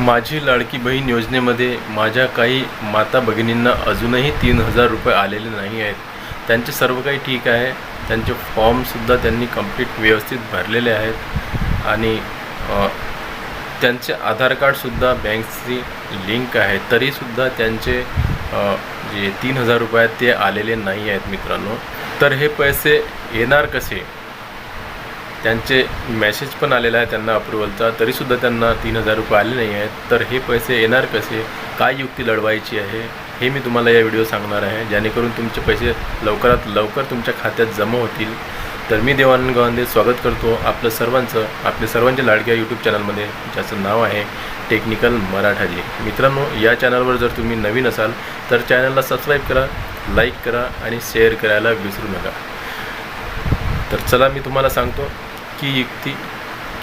माझी लाडकी बहीण योजनेमध्ये माझ्या काही माता भगिनींना अजूनही तीन हजार रुपये आलेले नाही आहेत. त्यांचे सर्व काही ठीक आहे. त्यांचे फॉर्मसुद्धा त्यांनी कंप्लीट व्यवस्थित भरलेले आहेत. आणि त्यांचे आधार कार्डसुद्धा बँकची लिंक आहे. तरीसुद्धा त्यांचे जे तीन हजार रुपये आहेत ते आलेले नाही आहेत मित्रांनो. तर हे पैसे येणार कसे? त्यांचे मेसेज पण आलेला आहे त्यांना अप्रुव्हलचा तरीसुद्धा त्यांना तीन हजार रुपये आले नाही आहेत. तर हे पैसे येणार कसे? काय युक्ती लढवायची आहे? हे मी तुम्हाला या व्हिडिओ सांगणार आहे. जेणेकरून तुमचे पैसे लवकरात लवकर तुमच्या खात्यात जमा होतील. तर मी देवानंद गवांदे स्वागत करतो. आपलं सर्वांचं आपल्या सर्वांच्या लाडक्या यूट्यूब चॅनलमध्ये ज्याचं नाव आहे टेक्निकल मराठाजी मित्रांनो या चॅनलवर जर तुम्ही नवीन असाल तर चॅनलला सबस्क्राईब करा लाईक करा आणि शेअर करायला विसरू नका. तर चला मी तुम्हाला सांगतो. इतकी युक्ती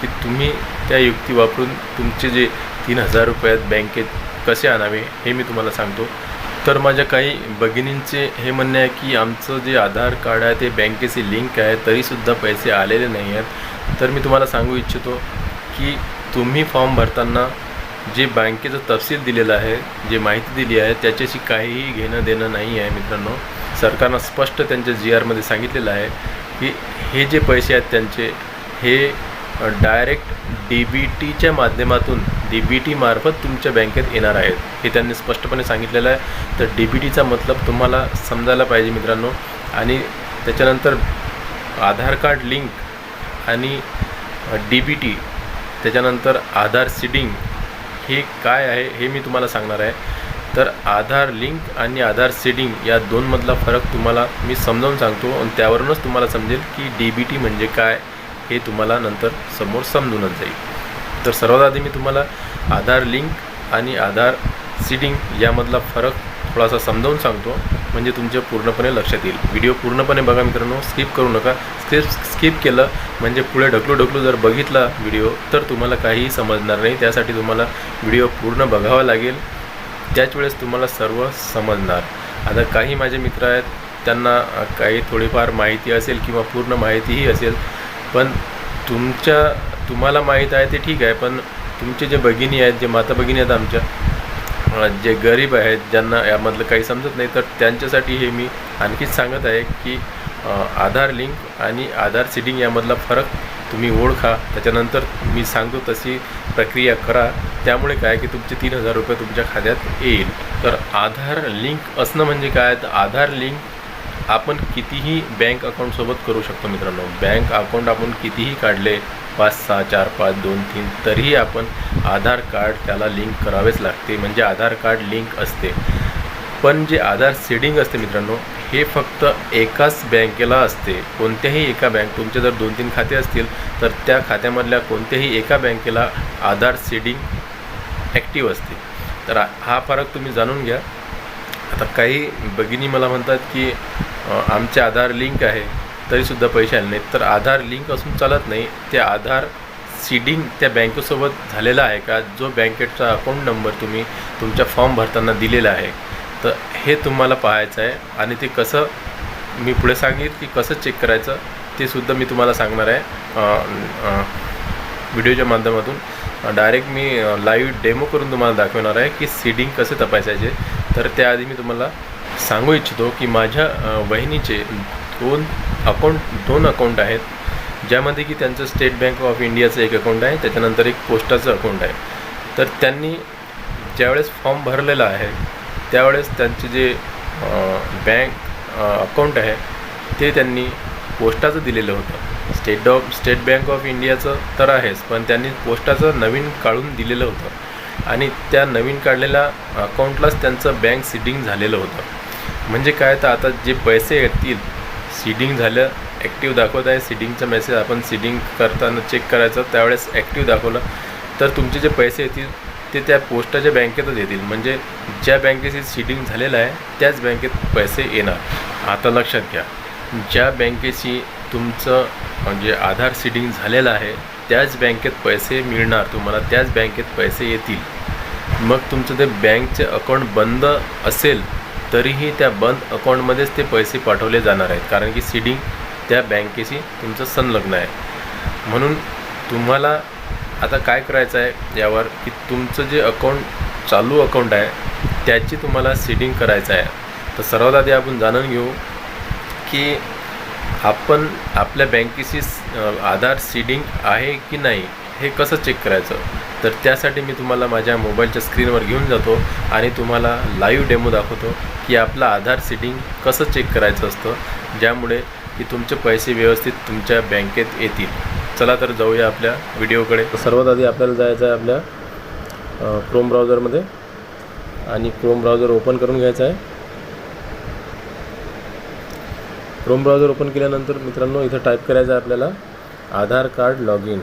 की तुम्ही त्या युक्ती वापरून तुमचे जे तीन हजार रुपये आहेत बँकेत कसे आणावे हे मी तुम्हाला सांगतो. तर माझ्या काही भगिनींचे हे म्हणणे आहे की आमचं जे आधार कार्ड आहे ते बँकेची लिंक आहे तरीसुद्धा पैसे आलेले नाही आहेत. तर मी तुम्हाला सांगू इच्छितो की तुम्ही फॉर्म भरताना जे बँकेचं तपशील दिलेलं आहे जे माहिती दिली आहे त्याच्याशी काहीही घेणं देणं नाही आहे मित्रांनो. सरकारनं स्पष्ट त्यांच्या जी आरमध्ये सांगितलेलं आहे की हे जे पैसे आहेत त्यांचे हे डायरेक्ट डी बी टीच्या माध्यमातून डी बी टीमार्फत तुमच्या बँकेत येणार आहेत. हे त्यांनी स्पष्टपणे सांगितलेलं आहे. तर डी बी टीचा मतलब तुम्हाला समजायला पाहिजे मित्रांनो. आणि त्याच्यानंतर आधार कार्ड लिंक आणि डी बी टी त्याच्यानंतर आधार सीडिंग हे काय आहे हे मी तुम्हाला सांगणार आहे. तर आधार लिंक आणि आधार सीडिंग या दोनमधला फरक तुम्हाला मी समजावून सांगतो. आणि त्यावरूनच तुम्हाला समजेल की डी बी टी म्हणजे काय. हे तुम्हाला नंतर समोर समजूनच जाईल. तर सर्वात आधी मी तुम्हाला आधार लिंक आणि आधार सीडिंग यामधला फरक थोडासा समजावून सांगतो म्हणजे तुमच्या पूर्णपणे लक्षात येईल. व्हिडिओ पूर्णपणे बघा मित्रांनो स्किप करू नका. स्किप स्किप केलं म्हणजे पुढे ढकलू ढकलू जर बघितला व्हिडिओ तर तुम्हाला काहीही समजणार नाही. त्यासाठी तुम्हाला व्हिडिओ पूर्ण बघावा लागेल. त्याच वेळेस तुम्हाला सर्व समजणार. आता काही माझे मित्र आहेत त्यांना काही थोडीफार माहिती असेल किंवा पूर्ण माहितीही असेल पण तुमच्या तुम्हाला माहीत आहे ते ठीक आहे पण तुमचे जे भगिनी आहेत जे माता भगिनी आहेत आमच्या जे गरीब आहेत ज्यांना यामधलं काही समजत नाही तर त्यांच्यासाठी हे मी आणखीच सांगत आहे की आधार लिंक आणि आधार सिडिंग यामधला फरक तुम्ही ओळखा. त्याच्यानंतर मी सांगतो तशी प्रक्रिया करा. त्यामुळे काय की तुमचे तीन हजार रुपये तुमच्या खात्यात येईल. तर आधार लिंक असणं म्हणजे काय? तर आधार लिंक आपण कितीही बँक अकाउंटसोबत करू शकतो मित्रांनो. बँक अकाउंट आपण कितीही काढले पाच सहा चार पाच दोन तीन तरीही आपण आधार कार्ड त्याला लिंक करावेच लागते. म्हणजे आधार कार्ड लिंक असते. पण जे आधार सीडिंग असते मित्रांनो हे फक्त एकाच बँकेला असते. कोणत्याही एका बँक तुमचे जर दोन तीन खाते असतील तर त्या खात्यामधल्या कोणत्याही एका बँकेला आधार सीडिंग ॲक्टिव्ह असते. तर हा- फरक तुम्ही जाणून घ्या. आता काही भगिनी मला म्हणतात की आमचे आधार लिंक आहे तरीसुद्धा पैसे आले नाहीत. तर आधार लिंक असून चालत नाही ते आधार सीडिंग त्या बँकेसोबत झालेला आहे का? जो बँकेचा अकाऊंट नंबर तुम्ही तुमच्या फॉर्म भरताना दिलेला आहे तर हे तुम्हाला पाहायचं आहे. आणि ते कसं मी पुढे सांगेन की कसं चेक करायचं ते सुद्धा मी तुम्हाला सांगणार आहे. व्हिडिओच्या माध्यमातून. डायरेक्ट मी लाईव्ह डेमो करून तुम्हाला दाखवणार आहे की सीडिंग कसे तपासायचे. तर त्याआधी मी तुम्हाला सांगू इच्छितो की माझ्या बहिणीचे दोन अकाउंट दोन अकाउंट आहेत ज्यामध्ये की त्यांचं स्टेट बँक ऑफ इंडियाचं एक अकाउंट आहे त्याच्यानंतर एक पोस्टाचं अकाउंट आहे. तर त्यांनी ज्यावेळेस फॉर्म भरलेला आहे त्यावेळेस त्यांचे जे बँक अकाउंट आहे ते त्यांनी पोस्टाचं दिलेलं होतं. State of state bank of इंडियाचं तर आहेच पण त्यांनी पोस्टाचं नवीन काढून दिलेलं होतं. आणि त्या नवीन काढलेल्या अकाउंटलाच त्यांचं बँक सिटिंग झालेलं होतं. म्हणजे काय तर आता जे पैसे येतील सीडिंग झालं ॲक्टिव्ह दाखवत आहे सीडिंगचा मेसेज आपण सीडिंग करताना चेक करायचं त्यावेळेस ॲक्टिव्ह दाखवलं. तर तुमचे जे पैसे येतील ते त्या पोस्टाच्या बँकेतच येतील. म्हणजे ज्या बँकेची सीडिंग झालेलं आहे त्याच बँकेत पैसे येणार. आता लक्षात घ्या. ज्या बँकेशी तुमचं म्हणजे आधार सीडिंग झालेलं आहे त्याच बँकेत पैसे मिळणार. तुम्हाला त्याच बँकेत पैसे येतील. मग तुमचं ते बँकचे अकाउंट बंद असेल तरीही त्या बंद अकाउंटमध्येच ते पैसे पाठवले जाणार आहेत. कारण की सीडिंग त्या बँकेशी तुमचं संलग्न आहे. म्हणून तुम्हाला आता काय करायचं आहे यावर की तुमचं जे अकाउंट चालू अकाउंट आहे त्याची तुम्हाला सीडिंग करायचं आहे. तर सर्वात आधी आपण जाणून घेऊ की आपण आपल्या बँकेशी आधार सीडिंग आहे की नाही हे कसं चेक करायचं? तर त्यासाठी मी तुम्हाला माझ्या मोबाईलच्या स्क्रीनवर घेऊन जातो आणि तुम्हाला लाईव्ह डेमो दाखवतो की आपलं आधार सिटिंग कसं चेक करायचं असतं ज्यामुळे की तुमचे पैसे व्यवस्थित तुमच्या बँकेत येतील. चला तर जाऊया आपल्या व्हिडिओकडे. सर्वात आधी आपल्याला जायचं आहे आपल्या क्रोम ब्राउझरमध्ये आणि क्रोम ब्राउझर ओपन करून घ्यायचं आहे. क्रोम ब्राउझर ओपन केल्यानंतर मित्रांनो इथं टाईप करायचं आहे आपल्याला Aadhaar card log in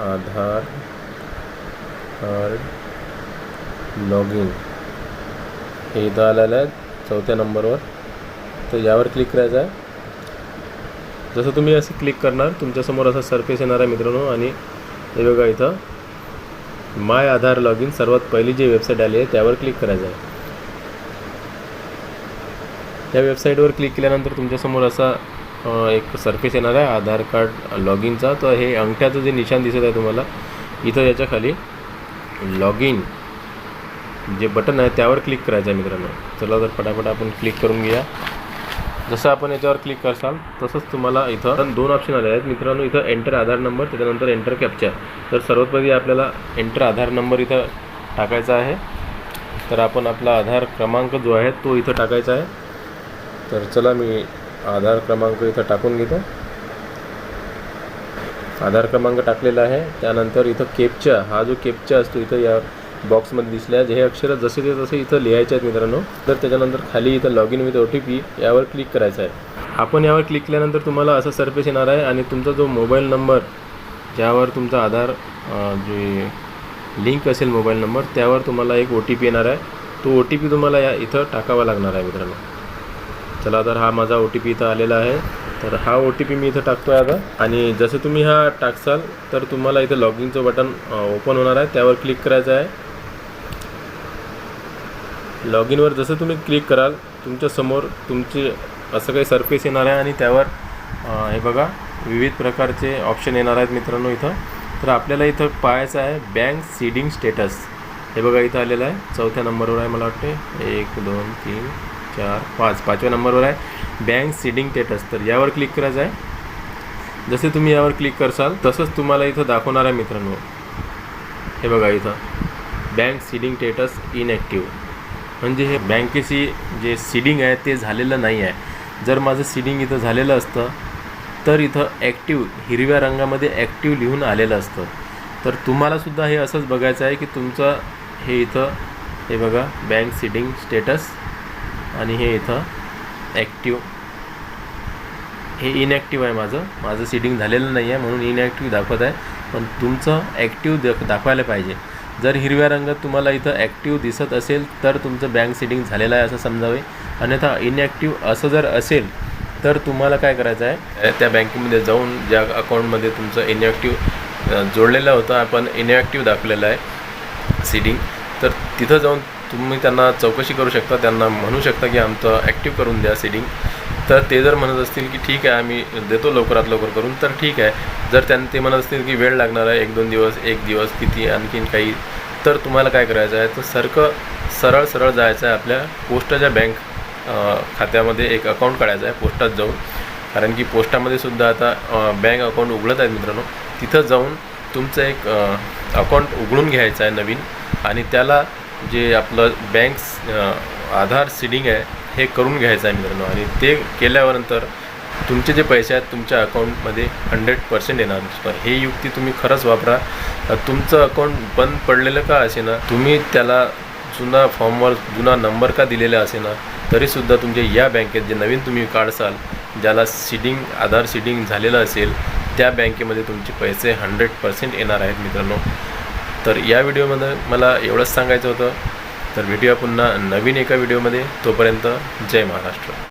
Aadhaar card log in हे इथं आलेलं आहे चौथ्या नंबरवर. तर यावर क्लिक करायचं आहे. जसं तुम्ही असं क्लिक करणार तुमच्यासमोर असा सरफेस येणार आहे मित्रांनो. आणि हे बघा इथं माय आधार लॉग इन सर्वात पहिली जी वेबसाईट आली आहे त्यावर क्लिक करायचं आहे. या वेबसाईटवर क्लिक केल्यानंतर तुमच्यासमोर असा एक सरफेस येणार आहे आधार कार्ड लॉग इनचा तर हे अंगठ्याचं जे निशाण दिसत आहे तुम्हाला इथं याच्या खाली. लॉग इन जे बटन आहे त्यावर क्लिक करायचं आहे मित्रांनो. चला तर पटापट आपण क्लिक करून घ्या जसं आपण याच्यावर क्लिक करसाल तसंच तुम्हाला इथं दोन ऑप्शन आले आहेत. मित्रांनो इथं एंटर आधार नंबर त्याच्यानंतर एंटर कॅप्चा तर सर्वात पहिले आपल्याला एंटर आधार नंबर इथं टाकायचा आहे. तर आपण आपला आधार क्रमांक जो आहे तो इथं टाकायचा आहे. तर चला मी आधार क्रमांक इथं टाकून घेतो. आधार क्रमांक टाकलेला आहे. त्यानंतर इथं केपचा हा जो केपचा असतो इथं या बॉक्समध्ये दिसल्या जे हे अक्षर जसे ते तसे इथं लिहायचे आहेत मित्रांनो. तर त्याच्यानंतर खाली इथं log in with O T P यावर क्लिक करायचं आहे. आपण यावर क्लिक केल्यानंतर तुम्हाला असं सर्फेस येणार आहे आणि तुमचा जो मोबाईल नंबर ज्यावर तुमचा आधार जे लिंक असेल मोबाईल नंबर त्यावर तुम्हाला एक ओ टी पी येणार आहे. तो ओ टी पी तुम्हाला या इथं टाकावा लागणार आहे मित्रांनो. चला तर हा माझा ओ टी पी इथं आलेला आहे. तर हा ओ टी पी मी इथं टाकतो आहे आता. आणि जसं तुम्ही हा टाकसाल तर तुम्हाला इथं लॉग इनचं बटन ओपन होणार आहे. त्यावर क्लिक करायचं आहे. लॉग इनवर जसं तुम्ही क्लिक कराल तुमच्यासमोर तुमचे असं काही सरफेस येणार आहे आणि त्यावर हे बघा विविध प्रकारचे ऑप्शन येणार आहेत मित्रांनो इथं. तर आपल्याला इथं पाहायचं आहे बँक सीडिंग स्टेटस हे बघा इथं आलेलं आहे. चौथ्या नंबरवर आहे मला वाटते एक दोन तीन चार पाच पाचव्या नंबरवर आहे. बँक सीडिंग स्टेटस तर यावर क्लिक करायचं आहे. जसे तुम्ही यावर क्लिक करसाल तसंच तुम्हाला इथं दाखवणार आहे मित्रांनो. हे बघा इथं. बँक सीडिंग स्टेटस इनॲक्टिव्ह म्हणजे हे बँकेशी जे सीडिंग आहे ते झालेलं नाही आहे. जर माझं सीडिंग इथं झालेलं असतं तर इथं ॲक्टिव्ह हिरव्या रंगामध्ये ॲक्टिव्ह लिहून आलेलं असतं. तर तुम्हालासुद्धा हे असंच बघायचं आहे की तुमचं हे इथं हे बघा बँक सीडिंग स्टेटस आणि हे इथं ॲक्टिव हे इनॲक्टिव्ह आहे माझं. माझं सीडिंग झालेलं नाही आहे म्हणून इनॲक्टिव्ह दाखवत आहे. पण तुमचं ॲक्टिव्ह दाख दाखवायला पाहिजे. जर हिरव्या रंगात तुम्हाला इथं ॲक्टिव्ह दिसत असेल तर तुमचं बँक सीडिंग झालेलं आहे असं समजावे. अन्यथा इनॲक्टिव्ह असं जर असेल तर तुम्हाला काय करायचं आहे? त्या बँकेमध्ये जाऊन ज्या अकाउंटमध्ये तुमचं इनॲक्टिव्ह जोडलेलं होतं आपण इनॲक्टिव्ह दाखवलेलं आहे सीडिंग तर तिथं जाऊन तुम्ही त्यांना चौकशी करू शकता त्यांना म्हणू शकता की आमचं ॲक्टिव्ह करून द्या सीडिंग तर ते जर म्हणत असतील की ठीक आहे आम्ही देतो लवकरात लवकर करून तर ठीक आहे. जर त्यां ते म्हणत असतील की वेळ लागणार आहे एक दोन दिवस एक दिवस किती आणखीन काही तर तुम्हाला काय करायचं आहे? तर सारखं सरळ सरळ जायचं आहे आपल्या पोस्टाच्या बँक खात्यामध्ये एक अकाउंट काढायचं आहे पोस्टात जाऊन. कारण की पोस्टामध्ये सुद्धा आता बँक अकाउंट उघडत आहेत मित्रांनो. तिथं जाऊन तुमचं एक अकाउंट उघडून घ्यायचं आहे नवीन. आणि त्याला जे आपलं बँक आधार सिडिंग आहे हे करून घ्यायचं आहे मित्रांनो. आणि ते केल्यानंतर तुमचे जे पैसे आहेत तुमच्या अकाउंटमध्ये हंड्रेड पर्सेंट येणार. तर हे युक्ती तुम्ही खरंच वापरा. तुमचं अकाउंट बंद पडलेलं का असे ना तुम्ही त्याला जुना फॉर्मवर जुना नंबर का दिलेला असे ना तरीसुद्धा तुमच्या या बँकेत जे नवीन तुम्ही काढसाल ज्याला सीडिंग आधार सीडिंग झालेलं असेल त्या बँकेमध्ये तुमचे पैसे हंड्रेड पर्सेंट येणार आहेत मित्रांनो. तर या व्हिडिओमध्ये मला एवढंच सांगायचं होतं. तर भेटूया पुन्हा नवीन एका व्हिडिओमध्ये. तोपर्यंत जय महाराष्ट्र.